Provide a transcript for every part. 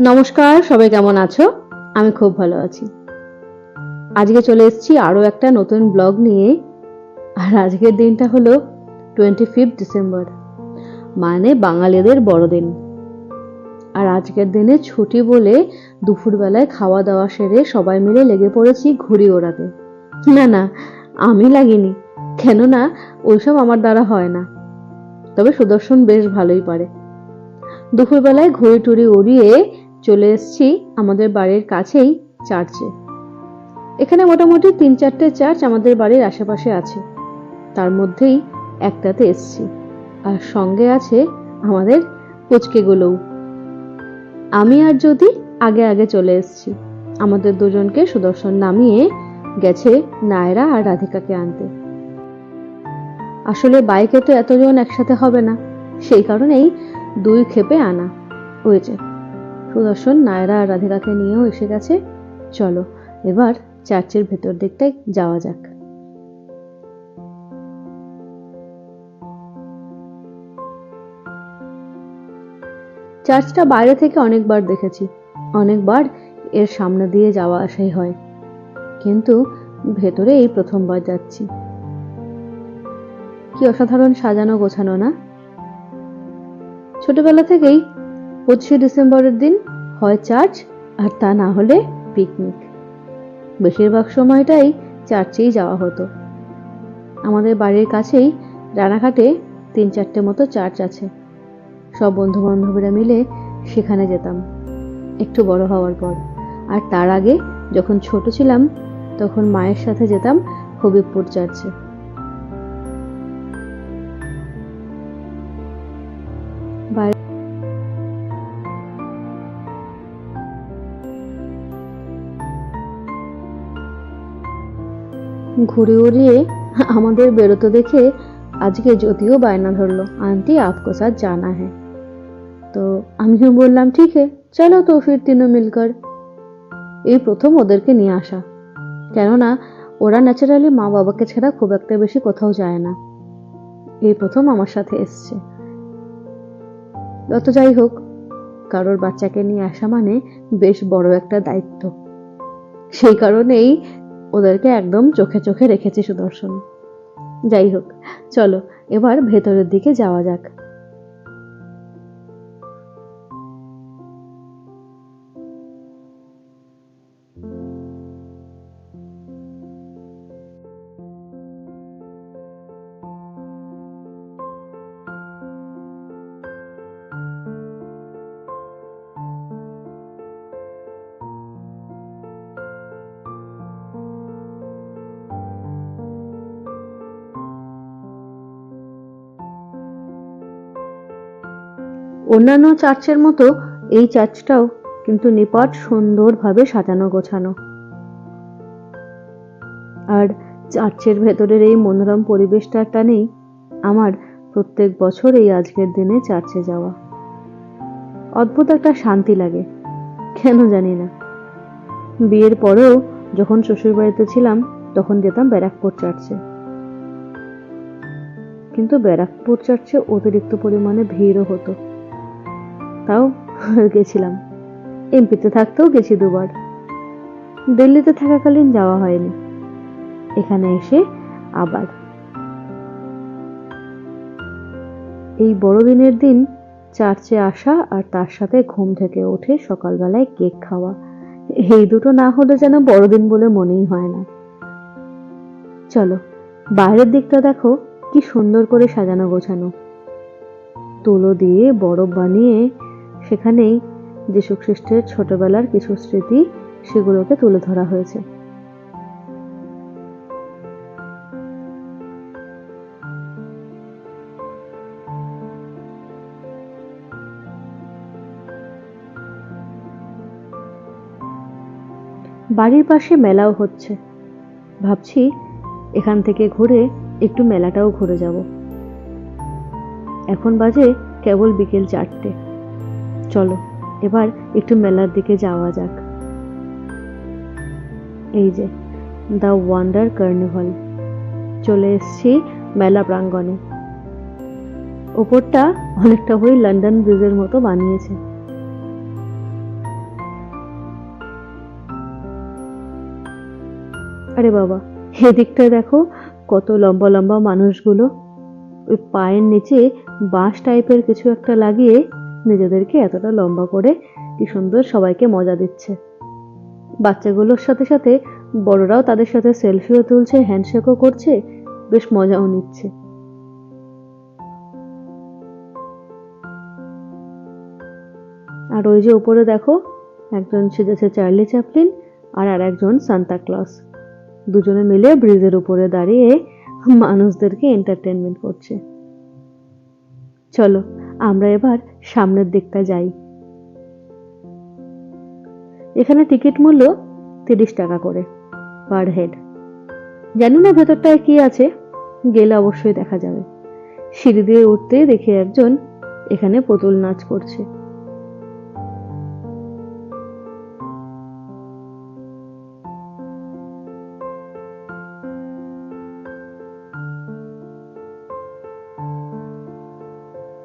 নমস্কার, সবাই কেমন আছো? আমি খুব ভালো আছি। আজকে চলে এসেছি আরও একটা নতুন ব্লগ নিয়ে। আর আজকের দিনটা হলো টোয়েন্টি ফিফথ ডিসেম্বর মানে বাঙালিদের বড়দিন। আর আজকের দিনে ছুটি বলে দুপুরবেলায় খাওয়া দাওয়া সেরে সবাই মিলে লেগে পড়েছি ঘুড়ি ওড়াতে। না না, আমি লাগিনি, কেননা ওইসব আমার দ্বারা হয় না। তবে সুদর্শন বেশ ভালোই পারে। দুপুরবেলায় ঘুড়ি টুড়ি উড়িয়ে চলে এসেছি আমাদের বাড়ির কাছেই চার্চে। এখানে মোটামুটি তিন চারটে চার্চ আমাদের বাড়ির আশেপাশে আছে। তার মধ্যেই একটাতে এসছি। আর সঙ্গে আছে আমাদের পুচকেগুলোও। আমি আর যদি আগে আগে চলে এসেছি, আমাদের দুজনকে সুদর্শন নামিয়ে গেছে নায়রা আর রাধিকাকে আনতে। আসলে বাইকে তো এতজন একসাথে হবে না, সেই কারণেই দুই ক্ষেপে আনা হয়েছে। সুদর্শন, নায়রা আর রাধিকাকে নিয়েও এসে গেছে। চলো, এবার চার্চের ভেতর দিকটায় যাওয়া যাক। চার্চটা বাইরে থেকে অনেকবার দেখেছি। অনেকবার এর সামনে দিয়ে যাওয়া আসাই হয়। কিন্তু ভেতরে এই প্রথমবার যাচ্ছি। কি অসাধারণ সাজানো গোছানো না? ছোটবেলা থেকেই পঁচিশে ডিসেম্বরের দিন হয় চার্চ, আর তা না হলে পিকনিক। বেশিরভাগ সময়টাই চার্চেই যাওয়া হতো। আমাদের বাড়ির কাছেই রানাঘাটে তিন চারটে মতো চার্চ আছে। সব বন্ধু বান্ধবীরা মিলে সেখানে যেতাম, একটু বড় হওয়ার পর। আর তার আগে যখন ছোট ছিলাম, তখন মায়ের সাথে যেতাম হবিবপুর চার্চে। বাইরে ঘুরে উড়িয়ে আমাদের বেরোতে দেখে আজকে যদিও বায়না ধরলো। আন্টি আপকো সাথ জানা হ্যাঁ। তো আমিও বললাম, ঠিক চলো তো ফির তিনো মিলকর। এই প্রথম ওদেরকে নিয়ে আসা। কেননা ওরা ন্যাচারালি মা বাবাকে ছাড়া খুব একটা বেশি কোথাও যায় না। এই প্রথম আমার সাথে এসছে। যত যাই হোক, কারোর বাচ্চাকে নিয়ে আসা মানে বেশ বড় একটা দায়িত্ব। সেই কারণেই ওদেরকে একদম চোখে চোখে রেখেছি সুদর্শন। যাই হোক চলো এবার ভেতরের দিকে যাওয়া যাক। অন্যান্য চার্চের মতো এই চার্চটাও কিন্তু নিপাট সুন্দরভাবে সাজানো, গোছানো। আর চার্চের ভেতরের এই মনোরম পরিবেশটার টানেই আমার প্রত্যেক বছর এই আজকের দিনে চার্চে যাওয়া। অদ্ভুত একটা শান্তি লাগে, কেন জানি না। বিয়ের পরেও যখন শ্বশুরবাড়িতে ছিলাম, তখন যেতাম ব্যারাকপুর চার্চে। কিন্তু ব্যারাকপুর চার্চে অতিরিক্ত পরিমাণে ভিড়ও হতো। তাও গেছিলাম। এমপিতে থাকতেও গেছি দুবার। দিল্লিতে থাকাকালীন যাওয়া হয়নি। এখানে এসে আবার। এই বড়দিনের দিন চার্চে আসা আর তার সাথে ঘুম থেকে উঠে সকালবেলায় কেক খাওয়া, এই দুটো না হলে যেন বড়দিন বলে মনেই হয় না। চলো, বাইরের দিকটা দেখো, কি সুন্দর করে সাজানো গোছানো। তুলো দিয়ে, বরফ বানিয়ে সেখানেই যীশু খ্রিস্টের ছোটবেলার কিছু স্মৃতি সেগুলোকে তুলে ধরা হয়েছে। বাড়ির পাশে মেলাও হচ্ছে। ভাবছি এখান থেকে ঘুরে একটু মেলাটাও ঘুরে যাব। এখন বাজে কেবল বিকেল চারটে। চলো, এবার একটু মেলার দিকে যাওয়া যাক। এই যে, দ্য ওয়ান্ডার কার্নিভাল। চলে এসছি মেলা প্রাঙ্গণে। ওপরটা অনেকটা ওই লন্ডন ব্রিজের মতো বানিয়েছে। আরে বাবা, এদিকটা দেখো, কত লম্বা লম্বা মানুষগুলো। ওই পায়ের নিচে বাঁশ টাইপের কিছু একটা লাগিয়ে নিজেদেরকে এতটা লম্বা করে কি সুন্দর সবাইকে মজা দিচ্ছে। বাচ্চাগুলোর সাথে সাথে বড়রাও তাদের সাথে সেলফিও তুলছে হ্যান্ডশেকও করছে, বেশ মজাও নিচ্ছে। আর ওই যে উপরে দেখো, একজন সেজেছে চার্লি চ্যাপলিন আর আর একজন সান্তা ক্লস। দুজনে মিলে ব্রিজের উপরে দাঁড়িয়ে মানুষদেরকে এন্টারটেনমেন্ট করছে। চলো, আমরা এবার সামনের দিকটা যাই। এখানে টিকিট মূল্য তিরিশ টাকা করে পার হেড জানি না ভেতরটায় কি আছে, গেলে অবশ্যই দেখা যাবে। সিঁড়ি দিয়ে উঠতে দেখে একজন এখানে পুতুল নাচ করছে।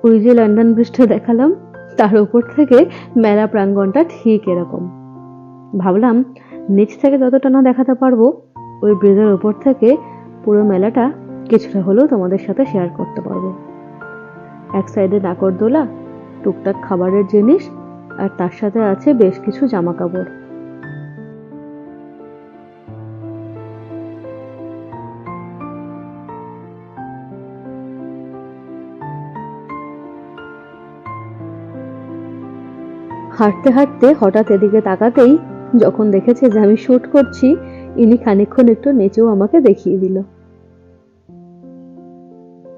ওই যে লন্ডন ব্রিজটা দেখালাম, তার উপর থেকে মেলা প্রাঙ্গণটা ঠিক এরকম। ভাবলাম, নিচ থেকে যতটা না দেখাতে পারব, ওই ব্রিজের উপর থেকে পুরো মেলাটা কিছুটা হলেও তোমাদের সাথে শেয়ার করতে পারব। এক সাইডে নাকরদোলা, টুকটাক খাবারের জিনিস, আর তার সাথে আছে বেশ কিছু জামা কাপড় হাঁটতে হাঁটতে হঠাৎ এদিকে তাকাতেই যখন দেখেছে যে আমি শুট করছি, ইনি খানিক্ষণ একটু নেচেও আমাকে দেখিয়ে দিল।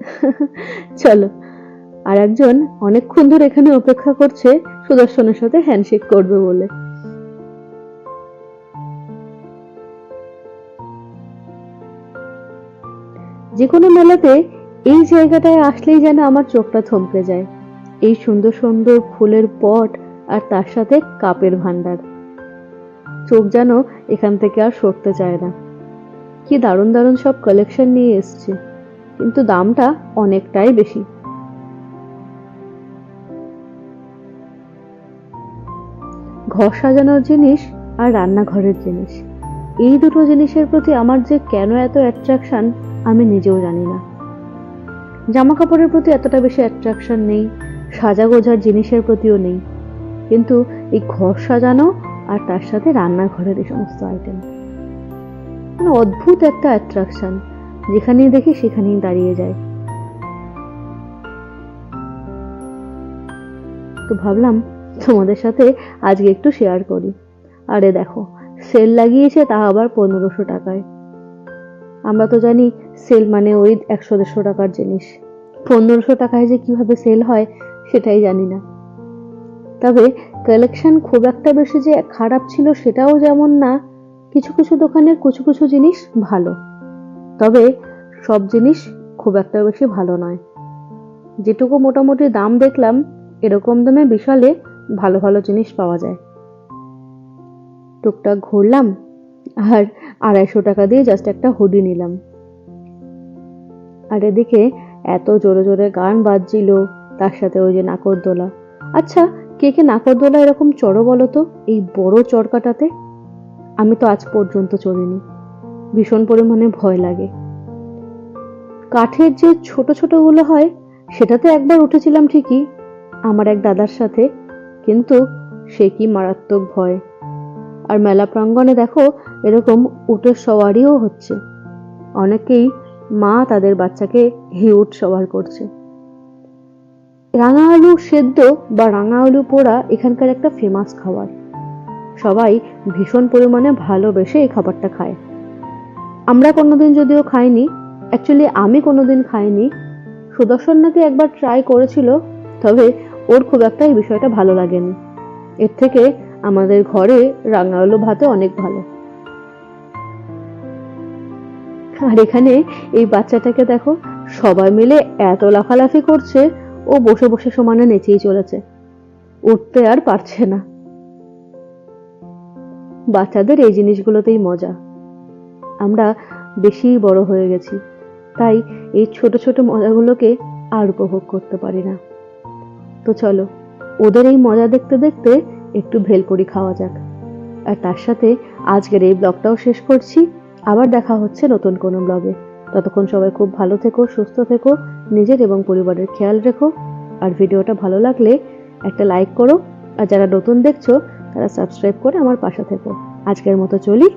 চলো, আর একজন অনেকক্ষণ ধরে এখানে অপেক্ষা করছে, সুদর্শনের সাথে হ্যান্ডশেক করবে বলে। যে কোনো মেলাতে এই জায়গাটায় আসলেই যেন আমার চোখটা থমকে যায়। এই সুন্দর সুন্দর ফুলের পট আর তার সাথে কাপের ভান্ডার চোখ যেন এখান থেকে আর সরতে চায় না। কি দারুণ দারুণ সব কালেকশন নিয়ে এসছে, কিন্তু দামটা অনেকটাই বেশি। ঘর সাজানোর জিনিস আর রান্নাঘরের জিনিস, এই দুটো জিনিসের প্রতি আমার যে কেন এত অ্যাট্রাকশন আমি নিজেও জানি না। জামা কাপড়ের প্রতি এতটা বেশি অ্যাট্রাকশন নেই সাজা গোজার জিনিসের প্রতিও নেই। কিন্তু এই ঘর সাজানো আর তার সাথে রান্নাঘরের এই সমস্ত আইটেম মানে অদ্ভুত একটা অ্যাট্রাকশন যেখানেই দেখি সেখানেই দাঁড়িয়ে যায়। তো ভাবলাম তোমাদের সাথে আজকে একটু শেয়ার করি। আরে দেখো সেল লাগিয়েছে তা আবার পনেরোশো টাকায়। আমরা তো জানি সেল মানে ওই একশো দেড়শো টাকার জিনিস। পনেরোশো টাকায় যে কীভাবে সেল হয়, সেটাই জানি না। তবে কালেকশন খুব একটা বেশি যে খারাপ ছিল সেটাও যেমন না, কিছু কিছু দোকানের কিছু কিছু জিনিস ভালো। তবে সব জিনিস খুব একটা বেশি ভালো নয়। যেটুকু মোটামুটি দাম দেখলাম, এরকম দামে বিশালে ভালো ভালো জিনিস পাওয়া যায়। টুকটাক ঘুরলাম আর আড়াইশো টাকা দিয়ে জাস্ট একটা হুডি নিলাম। আর এদিকে এত জোরে জোরে গান বাজছিল, তার সাথে ওই যে নাকরদোলা। আচ্ছা কে কে নাকরদোলা এরকম চড়ো বলো তো? এই বড় চরকাটাতে? আমি তো আজ পর্যন্ত চড়িনি। ভীষণ পরিমাণে ভয় লাগে। কাঠের যে ছোট ছোটগুলো হয়, সেটাতে একবার উঠেছিলাম ঠিকই, আমার এক দাদার সাথে, কিন্তু সে কি মারাত্মক ভয়। আর মেলা প্রাঙ্গণে দেখো, এরকম উটের সওয়ারিও হচ্ছে। অনেকেই মা তাদের বাচ্চাকে হি উট সওয়ার করছে। রাঙা আলু সেদ্ধ বা রাঙা আলু পোড়া এখানকার একটা ফেমাস খাবার। সবাই ভীষণ পরিমাণে ভালোবেসে এই খাবারটা খায়। আমরা কোনোদিন যদিও খাইনি অ্যাকচুয়ালি আমি কোনোদিন খাইনি, সুদর্শন নাকি একবার ট্রাই করেছিল, তবে ওর খুব একটা এই বিষয়টা ভালো লাগেনি। এর থেকে আমাদের ঘরে রাঙা আলু ভাতে অনেক ভালো। আর এখানে এই বাচ্চাটাকে দেখো, সবাই মিলে এত লাফালাফি করছে ও বসে বসে সমানে নেচেই চলেছে। উঠতে আর পারছে না। বাচ্চাদের এই জিনিসগুলোতেই মজা। আমরা বেশি বড় হয়ে গেছি, তাই এই ছোট ছোট মজাগুলোকে আর উপভোগ করতে পারি না। তো চলো, ওদের এই মজা দেখতে দেখতে একটু ভেলপুরি খাওয়া যাক। আর তার সাথে আজকের এই ব্লগটাও শেষ করছি। আবার দেখা হচ্ছে নতুন কোনো ব্লগে। ততক্ষণ সবাই খুব ভালো থেকো, সুস্থ থেকো, নিজের এবং পরিবারের খেয়াল রেখো। আর ভিডিওটা ভালো লাগলে একটা লাইক করো। আর যারা নতুন দেখছ, তারা সাবস্ক্রাইব করে আমার পাশে থেকো। আজকের মতো চলি।